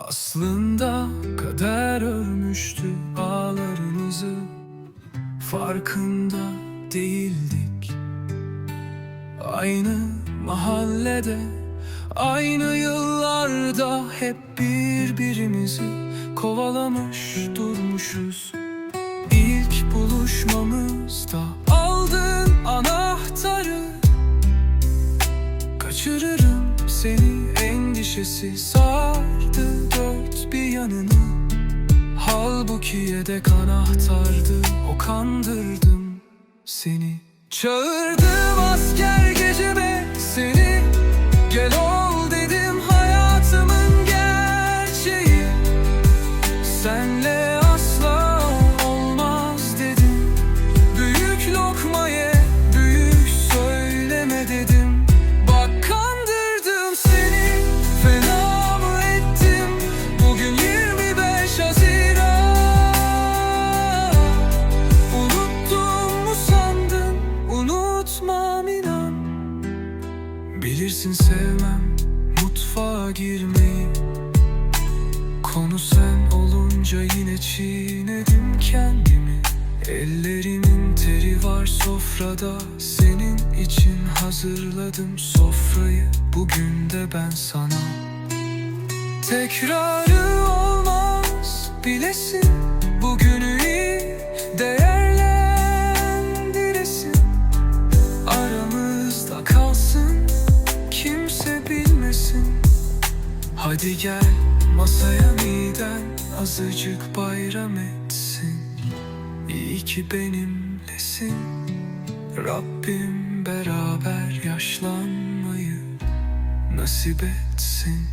Aslında kader örmüştü ağlarınızı. Farkında değildik. Aynı mahallede Aynı yıllarda hep birbirimizi kovalamış durmuşuz. İlk buluşmamızda aldın anahtarı Kaçırırım seni endişesi sardı dört bir yanını. Halbuki yedek anahtardı o kandırdım seni. Çağırdım asker geceme seni. Gel ol dedim hayatımın gerçeği. Senle Bilirsin sevmem mutfağa girmeyi. Konu sen olunca yine çiğnedim kendimi. Ellerimin teri var sofrada Senin için hazırladım sofrayı. Bugün de ben sana. Tekrarı olmaz bilesin. Bugünü Hadi gel masaya miden azıcık bayram etsin. İyi ki benimlesin. Rabbim beraber yaşlanmayı nasip etsin